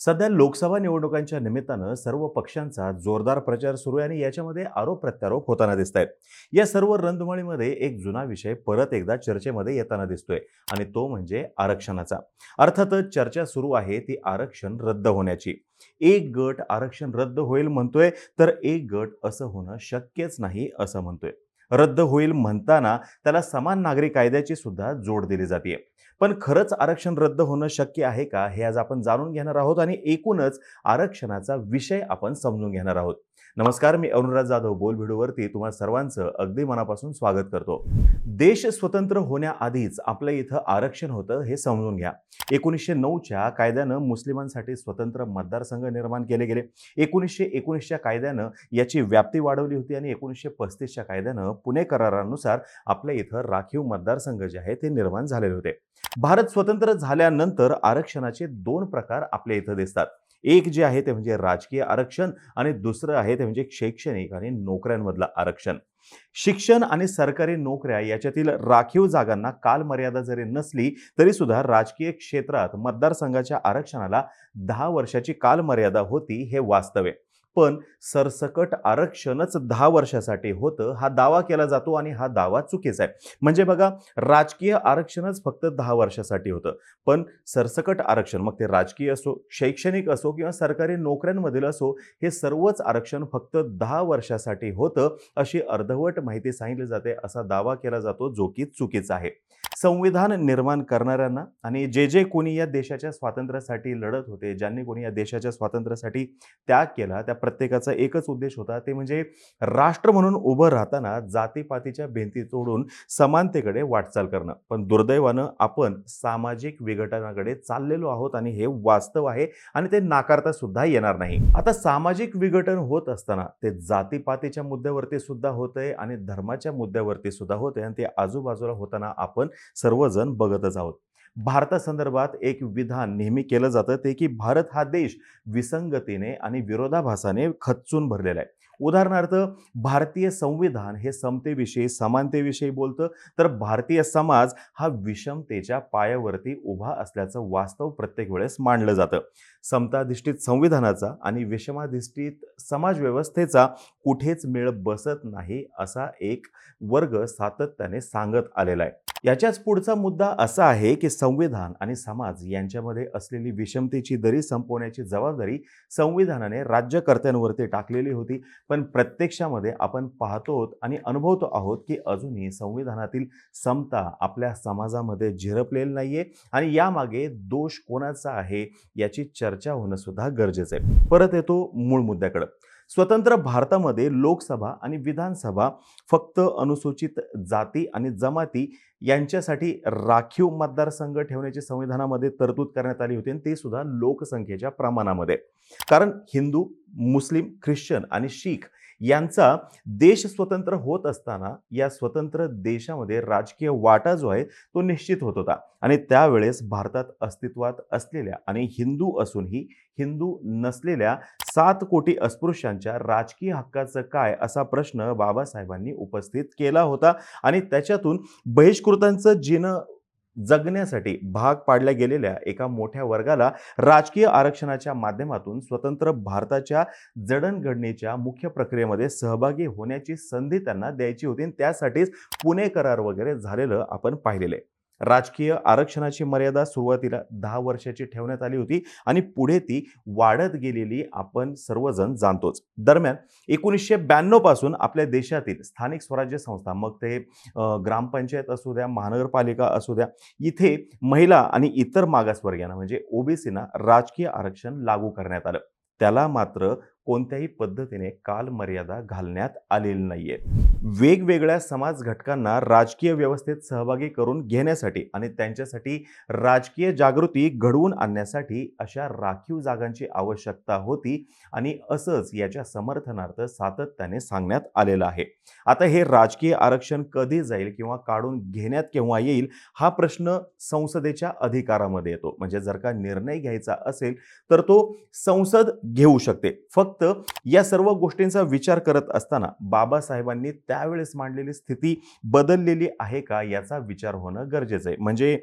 सध्या लोकसभा निवडणुकांच्या निमित्तानं सर्व पक्षांचा जोरदार प्रचार सुरू आहे आणि याच्यामध्ये आरोप प्रत्यारोप होताना दिसत आहेत या सर्व रणधुमाळीमध्ये एक जुना विषय परत एकदा चर्चेमध्ये येताना दिसतोय आणि तो म्हणजे आरक्षणाचा. अर्थातच चर्चा सुरू आहे ती आरक्षण रद्द होण्याची. एक गट आरक्षण रद्द होईल म्हणतोय तर एक गट असं होणं शक्यच नाही असं म्हणतोय. रद्द होईल म्हणताना त्याला समान नागरी कायद्याची सुद्धा जोड दिली जाते पण खरंच आरक्षण रद्द होणं शक्य आहे का हे आज आपण जाणून घेणार आहोत आणि एकूणच आरक्षणाचा विषय आपण समजून घेणार आहोत. नमस्कार मी अरुणराज जाधव बोल व्हिडिओवरती तुम्हा सर्वांचं अगदी मनापासून स्वागत करतो. देश स्वतंत्र होण्याआधीच आपल्या इथं आरक्षण होतं हे समजून घ्या. एकोणीसशे नऊच्या कायद्यानं मुस्लिमांसाठी स्वतंत्र मतदारसंघ निर्माण केले गेले. एकोणीसशे एकोणीसच्या कायद्यानं याची व्याप्ती वाढवली होती आणि एकोणीसशे पस्तीसच्या कायद्यानं पुणे करारानुसार आपल्या इथं राखीव मतदारसंघ जे आहे ते निर्माण झालेले होते. भारत स्वतंत्र झाल्यानंतर आरक्षणाचे दोन प्रकार आपल्या इथं दिसतात. एक जे आहे ते म्हणजे राजकीय आरक्षण आणि दुसरं आहे ते म्हणजे शैक्षणिक आणि नोकऱ्यांमधलं आरक्षण. शिक्षण आणि सरकारी नोकऱ्या याच्यातील राखीव जागांना कालमर्यादा जरी नसली तरी सुद्धा राजकीय क्षेत्रात मतदारसंघाच्या आरक्षणाला दहा वर्षाची कालमर्यादा होती हे वास्तव आहे पण सरसकट आरक्षणच दहा वर्षासाठी होतं. हा दावा केला जातो आणि हा दावा चुकीचा आहे. म्हणजे बघा राजकीय आरक्षणच फक्त दहा वर्षासाठी होतं. पण सरसकट आरक्षण मग ते राजकीय असो शैक्षणिक असो किंवा सरकारी नोकऱ्यांमधील असो हे सर्वच आरक्षण फक्त दहा वर्षासाठी होतं अशी अर्धवट माहिती सांगितली जाते असा दावा केला जातो जो की चुकीचा आहे. संविधान निर्माण करणाऱ्यांना आणि जे जे कोणी या देशाच्या स्वातंत्र्यासाठी लढत होते ज्यांनी कोणी या देशाच्या स्वातंत्र्यासाठी त्याग केला त्या प्रत्येकाचा एकच उद्देश होता ते म्हणजे राष्ट्र म्हणून उभं राहताना जातीपातीच्या भिंती तोडून समानतेकडे वाटचाल करणं. पण दुर्दैवानं आपण सामाजिक विघटनाकडे चाललेलो आहोत आणि हे वास्तव आहे आणि ते नाकारता सुद्धा येणार नाही. आता सामाजिक विघटन होत असताना ते जातीपातीच्या मुद्द्यावरती सुद्धा होत आहे आणि धर्माच्या मुद्द्यावरती सुद्धा होत आहे आणि ते आजूबाजूला होताना आपण सर्वजण बघतच आहोत. भारतासंदर्भात एक विधान नेहमी केलं जातं ते की भारत हा देश विसंगतीने आणि विरोधाभासाने खचून भरलेला आहे. उदाहरणार्थ भारतीय संविधान हे समतेविषयी समानतेविषयी बोलतं. तर भारतीय समाज हा विषमतेच्या पायावरती उभा असल्याचं वास्तव प्रत्येक वेळेस मांडलं जातं. समताधिष्ठित संविधानाचा आणि विषमाधिष्ठित समाजव्यवस्थेचा कुठेच मेळ बसत नाही असा एक वर्ग सातत्याने सांगत आलेला आहे. याच्याच पुढचा मुद्दा असा आहे की संविधान आणि समाज यांच्यामध्ये असलेली विषमतेची दरी संपवण्याची जबाबदारी संविधानाने राज्यकर्त्यांवरती टाकलेली होती. पण प्रत्यक्षामध्ये आपण पाहतो आणि अनुभवतो आहोत की अजूनही संविधानातील समता आपल्या समाजामध्ये झिरपलेली नाही आहे आणि यामागे दोष कोणाचा आहे याची चर्चा होणं सुद्धा गरजेचं आहे. परत येतो मूळ मुद्द्याकडं. स्वतंत्र भारतामध्ये लोकसभा आणि विधानसभा फक्त अनुसूचित जाती आणि जमाती यांच्यासाठी राखीव मतदारसंघ ठेवण्याची संविधानामध्ये तरतूद करण्यात आली होती आणि ते सुद्धा लोकसंख्येच्या प्रमाणामध्ये. कारण हिंदू मुस्लिम ख्रिश्चन आणि शीख यांचा देश स्वतंत्र होत असताना या स्वतंत्र देशामध्ये राजकीय वाटा जो आहे तो निश्चित होत होता. आणि त्यावेळेस भारतात अस्तित्वात असलेल्या आणि हिंदू असूनही हिंदू नसलेल्या सात कोटी अस्पृश्यांच्या राजकीय हक्काचं काय असा प्रश्न बाबासाहेबांनी उपस्थित केला होता. आणि त्याच्यातून बहिष्कृतांचं जिनं जगण्यासाठी भाग पाडल्या गेलेल्या एका मोठ्या वर्गाला राजकीय आरक्षणाच्या माध्यमातून स्वतंत्र भारताच्या जडणघडणीच्या मुख्य प्रक्रियेमध्ये सहभागी होण्याची संधी त्यांना द्यायची होती. आणि त्यासाठीच पुणे करार वगैरे झालेलं आपण पाहिलेलं आहे. राजकीय आरक्षणाची मर्यादा सुरुवातीला दहा वर्षाची ठेवण्यात आली होती आणि पुढे ती वाढत गेलेली आपण सर्वजण जाणतोच. दरम्यान एकोणीसशे ब्याण्णवपासून आपल्या देशातील स्थानिक स्वराज्य संस्था मग ते ग्रामपंचायत असू द्या महानगरपालिका असू द्या इथे महिला आणि इतर मागासवर्गीयांना म्हणजे ओबीसीना राजकीय आरक्षण लागू करण्यात आलं. त्याला मात्र कोणत्याही पद्धतीने कालमर्यादा घालण्यात आलेली नाहीये. वेगवेगळ्या समाज घटकांना राजकीय व्यवस्थेत सहभागी करून घेण्यासाठी आणि त्यांच्यासाठी राजकीय जागृती घडवून आणण्यासाठी अशा राखीव जागांची आवश्यकता होती आणि असंच याच्या समर्थनार्थ सातत्याने सांगण्यात आलेलं आहे. आता हे राजकीय आरक्षण कधी जाईल किंवा काढून घेण्यात केव्हा येईल हा प्रश्न संसदेच्या अधिकारामध्ये येतो. म्हणजे जर का निर्णय घ्यायचा असेल तर तो संसद घेऊ शकते. फक्त फक्त या सर्व गोष्टींचा विचार करत असताना बाबासाहेबांनी त्यावेळेस मांडलेली स्थिती बदललेली आहे का याचा विचार होणं गरजेचं आहे. म्हणजे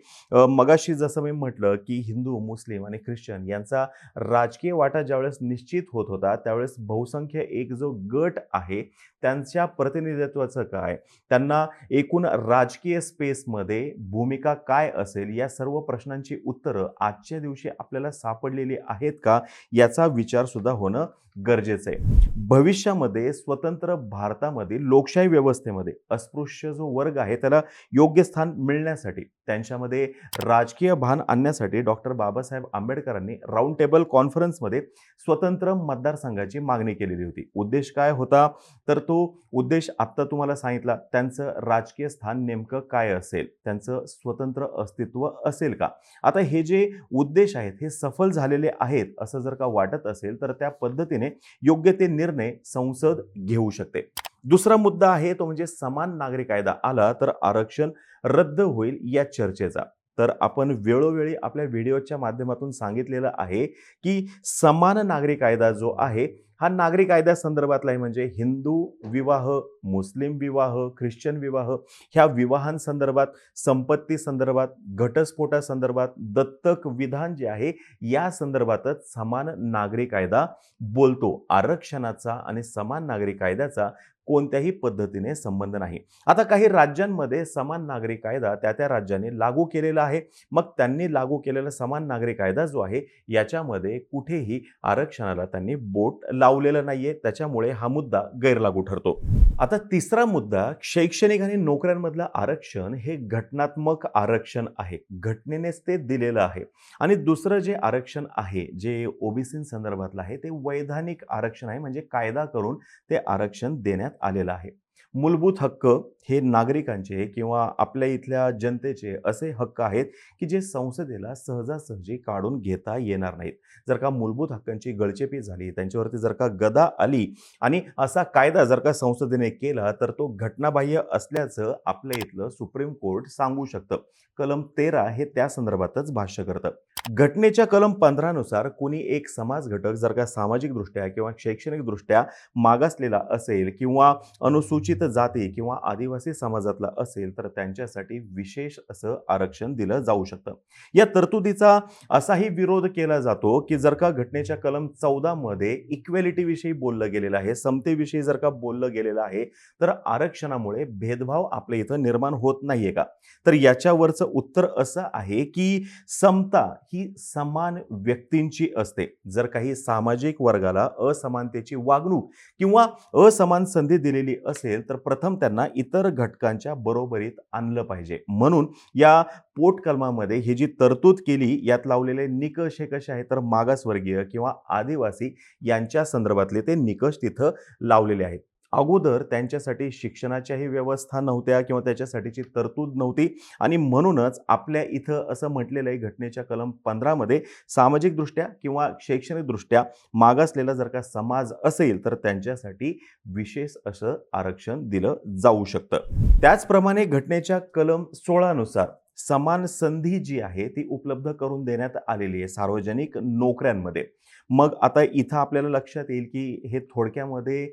मगाशी जसं मी म्हटलं की हिंदू मुस्लिम आणि ख्रिश्चन यांचा राजकीय वाटा ज्यावेळेस निश्चित होत होता त्यावेळेस बहुसंख्य एक जो गट आहे त्यांच्या प्रतिनिधित्वाचं काय? त्यांना एकूण राजकीय स्पेसमध्ये भूमिका काय असेल? या सर्व प्रश्नांची उत्तरं आजच्या दिवशी आपल्याला सापडलेली आहेत का? याचा विचारसुद्धा होणं गरजेचं आहे. भविष्यामध्ये स्वतंत्र भारतामध्ये लोकशाही व्यवस्थेमध्ये अस्पृश्य जो वर्ग आहे त्याला योग्य स्थान मिळण्यासाठी त्यांच्यामध्ये राजकीय भान आणण्यासाठी डॉक्टर बाबासाहेब आंबेडकरांनी राऊंड टेबल कॉन्फरन्समध्ये स्वतंत्र मतदारसंघाची मागणी केलेली होती. उद्देश काय होता? तर तो उद्देश आत्ता तुम्हाला सांगितला त्यांचं राजकीय स्थान नेमकं काय असेल? त्यांचं स्वतंत्र अस्तित्व असेल का? आता हे जे उद्देश आहेत हे सफल झालेले आहेत असं जर का वाटत असेल तर त्या पद्धतीने योग्य ते निर्णय संसद घेऊ शकते. दुसरा मुद्दा आहे तो म्हणजे समान नागरी कायदा आला तर आरक्षण रद्द होईल या चर्चेचा. तर आपण वेळोवेळी आपल्या व्हिडिओच्या माध्यमातून सांगितलेलं आहे की समान नागरी कायदा जो आहे हा नागरी कायद्यासंदर्भातला आहे म्हणजे हिंदू विवाह मुस्लिम विवाह ख्रिश्चन विवाह ह्या विवाहांसंदर्भात संपत्ती संदर्भात घटस्फोटासंदर्भात दत्तक विधान जे आहे या संदर्भातच समान नागरी कायदा बोलतो. आरक्षणाचा आणि समान नागरी कायद्याचा कोणत्याही पद्धतीने संबंध नाही. आता काही राज्यांमध्ये समान नागरी कायदा त्या त्या राज्याने लागू केलेला आहे. मग त्यांनी लागू केलेला समान नागरी कायदा जो आहे याच्यामध्ये कुठेही आरक्षणाला त्यांनी बोट लावलेलं नाहीये त्याच्यामुळे हा मुद्दा गैरलागू ठरतो. आता तिसरा मुद्दा शैक्षणिक आणि नोकऱ्यांमधलं आरक्षण हे घटनात्मक आरक्षण आहे. घटनेनेच ते दिलेलं आहे. आणि दुसरं जे आरक्षण आहे जे ओबीसी संदर्भातलं आहे ते वैधानिक आरक्षण आहे. म्हणजे कायदा करून ते आरक्षण देण्यात आलेलं आहे. मूलभूत हक्क हे नागरिकांचे किंवा आपल्या इथल्या जनतेचे असे हक्क आहेत की जे संसदेला सहजासहजी काढून घेता येणार नाहीत. जर का मूलभूत हक्कांची गळचेपी झाली त्यांच्यावरती जर का गदा आली आणि असा कायदा जर का संसदेने केला तर तो घटनाबाह्य असल्याचं आपल्या इथलं सुप्रीम कोर्ट सांगू शकतं. कलम तेरा हे त्या संदर्भातच भाष्य करतं. घटनेच्या कलम पंधरानुसार कोणी एक समाज घटक जर का सामाजिकदृष्ट्या किंवा शैक्षणिकदृष्ट्या मागासलेला असेल किंवा अनुसूचित जाती किंवा आदिवासी समाजातला असेल तर त्यांच्यासाठी विशेष असं आरक्षण दिलं जाऊ शकतं. या तरतुदीचा असाही विरोध केला जातो की जर का घटनेच्या कलम चौदामध्ये इक्वेलिटीविषयी बोललं गेलेलं आहे समतेविषयी जर का बोललं गेलेलं आहे तर आरक्षणामुळे भेदभाव आपल्या इथं निर्माण होत नाहीये का? तर याच्यावरचं उत्तर असं आहे की समता ही समान व्यक्तींची असते. जर काही सामाजिक वर्गाला असमानतेची वागणूक किंवा असमान संधी दिलेली असेल तर प्रथम त्यांना इतर घटकांच्या बरोबरीत आणलं पाहिजे. म्हणून या पोटकलमामध्ये ही जी तरतूद केली यात लावलेले निकष हे कसे आहेत? तर मागासवर्गीय किंवा आदिवासी यांच्या संदर्भातले ते निकष तिथं लावलेले आहेत. अगोदर त्यांच्यासाठी शिक्षणाच्याही व्यवस्था नव्हत्या किंवा त्याच्यासाठीची तरतूद नव्हती. आणि म्हणूनच आपल्या इथं असं म्हटलेलं आहे घटनेच्या कलम पंधरामध्ये सामाजिकदृष्ट्या किंवा शैक्षणिकदृष्ट्या मागासलेला जर का समाज असेल तर त्यांच्यासाठी विशेष असं आरक्षण दिलं जाऊ शकतं. त्याचप्रमाणे घटनेच्या कलम सोळानुसार समान संधी जी आहे ती उपलब्ध करून देण्यात आलेली आहे सार्वजनिक नोकऱ्यांमध्ये. मग आता इथं आपल्याला लक्षात येईल की हे थोडक्यामध्ये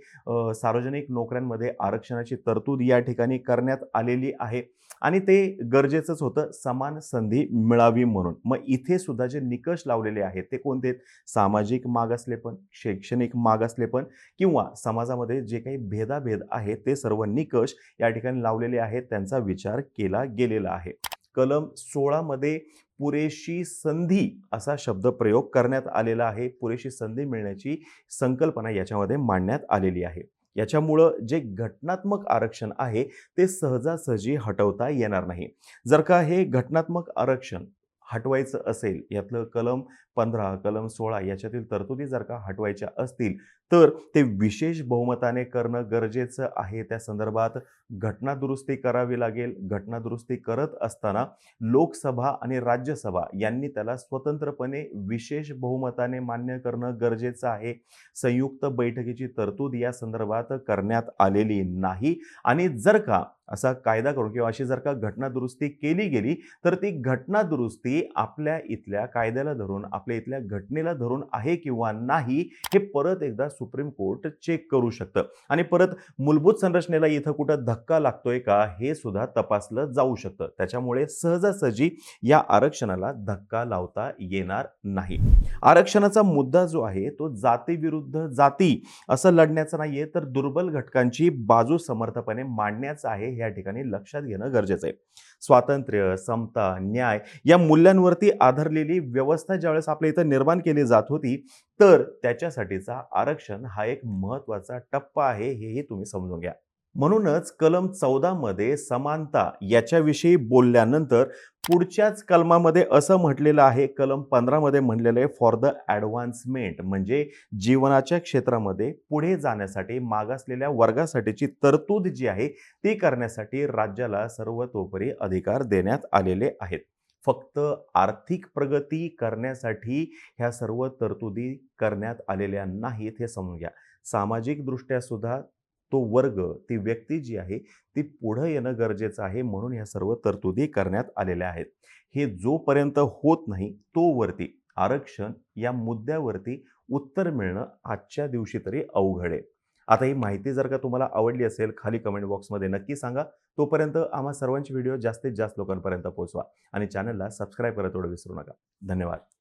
सार्वजनिक नोकऱ्यांमध्ये आरक्षणाची तरतूद या ठिकाणी करण्यात आलेली आहे आणि ते गरजेचंच होतं समान संधी मिळावी म्हणून. मग इथे सुद्धा जे निकष लावलेले आहेत ते कोणते आहेत? सामाजिक मागासलेपण शैक्षणिक मागासलेपण किंवा समाजामध्ये जे काही भेदाभेद आहेत ते सर्व निकष या ठिकाणी लावलेले आहेत त्यांचा विचार केला गेलेला आहे. कलम सोळामध्ये पुरेशी संधी असा शब्द प्रयोग करण्यात आलेला आहे. पुरेशी संधी मिळण्याची संकल्पना याच्यामध्ये मांडण्यात आलेली आहे. याच्यामुळं जे घटनात्मक आरक्षण आहे ते सहजासहजी हटवता येणार नाही. जर का हे घटनात्मक आरक्षण हटवायचं असेल यातलं कलम पंधरा कलम सोळा याच्यातील तरतुदी जर का हटवायच्या असतील तर ते विशेष बहुमताने करणं गरजेचं आहे. त्या संदर्भात घटनादुरुस्ती करावी लागेल. घटनादुरुस्ती करत असताना लोकसभा आणि राज्यसभा यांनी त्याला स्वतंत्रपणे विशेष बहुमताने मान्य करणं गरजेचं आहे. संयुक्त बैठकीची तरतूद या संदर्भात करण्यात आलेली नाही. आणि जर का असा कायदा करून किंवा अशी जर का घटनादुरुस्ती केली गेली तर ती घटनादुरुस्ती आपल्या इथल्या कायद्याला धरून आपल्या इथल्या घटनेला धरून आहे किंवा नाही हे परत एकदा सुप्रीम कोर्ट चेक करू शकतं. आणि परत मूलभूत संरचनेला इथं कुठं धक्का लागतोय का हे सुद्धा तपासलं जाऊ शकतं. त्याच्यामुळे सहजासहजी या आरक्षणाला धक्का लावता येणार नाही. आरक्षणाचा मुद्दा जो आहे तो जातीविरुद्ध जाती असं लढण्याचा नाहीये तर दुर्बल घटकांची बाजू समर्थपणे मांडण्याचं आहे या ठिकाणी लक्षात घेणं गरजेचं आहे. स्वातंत्र्य समता न्याय या मूल्यांवरती आधारलेली व्यवस्था ज्यावेळेस आपल्या इथं निर्माण केली जात होती तर त्याच्यासाठीचा आरक्षण हा एक महत्त्वाचा टप्पा आहे हेही तुम्ही समजून घ्या. म्हणूनच कलम चौदामध्ये समानता याच्याविषयी बोलल्यानंतर पुढच्याच कलमामध्ये असं म्हटलेलं आहे कलम पंधरामध्ये म्हटलेलं म्हणलेलं आहे फॉर द ॲडव्हान्समेंट म्हणजे जीवनाच्या क्षेत्रामध्ये पुढे जाण्यासाठी मागासलेल्या वर्गासाठीची तरतूद जी आहे ती करण्यासाठी राज्याला सर्वतोपरी अधिकार देण्यात आलेले आहेत. फक्त आर्थिक प्रगती करण्यासाठी ह्या सर्व तरतुदी करण्यात आलेल्या नाहीत हे समजून घ्या. सामाजिकदृष्ट्या सुद्धा तो वर्ग ती व्यक्ती जी आहे ती पुढं येणं गरजेचं आहे म्हणून ह्या सर्व तरतुदी करण्यात आलेल्या आहेत. हे जोपर्यंत होत नाही तोवरती आरक्षण या मुद्द्यावरती उत्तर मिळणं आजच्या दिवशी तरी अवघड आहे. आता ही माहिती जर का तुम्हाला आवडली असेल खाली कमेंट बॉक्समध्ये नक्की सांगा. तोपर्यंत आम्हा सर्वांची व्हिडिओ जास्तीत जास्त लोकांपर्यंत पोहोचवा आणि चॅनलला सबस्क्राईब करायला थोडं विसरू नका. धन्यवाद.